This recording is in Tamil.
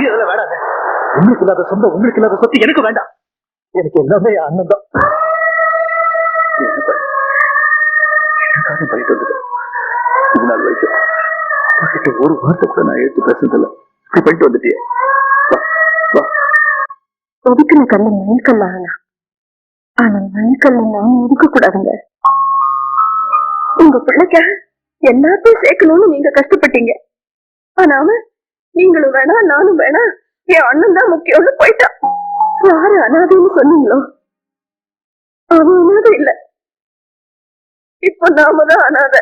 ஐயோ இதெல்லாம் வேடாங்க உங்களுக்கு இல்லாத சொந்த உங்களுக்கு இல்லாத சொத்து எனக்கு வேண்டாம். எனக்கு எல்லாமே அண்ணன் தான். எனக்காக பண்ணிட்டு வந்துட்டேன்? இது நாள் வரைக்கும். உங்ககிட்ட ஒரு வார்த்தை கூட நான் எடுத்து இப்படி பண்ணிட்டு வந்துட்டியே. ஒதுக்கின கல்ல மண்கல்ல ஆனா ஆனா மண்கல்ல நான் ஒதுக்க கூடாதுங்க உங்க பிள்ளைக்க எல்லாத்தையும் சேர்க்கணும்னு நீங்க கஷ்டப்பட்டீங்க. ஆனா அவன் நீங்களும் வேணா நானும் வேணா என் அண்ணன் தான் முக்கியம்னு போயிட்டான். யாரு அனாதைன்னு சொன்னீங்களோ? அவன் அனாதை இல்ல. இப்ப நாம தான் அனாதை.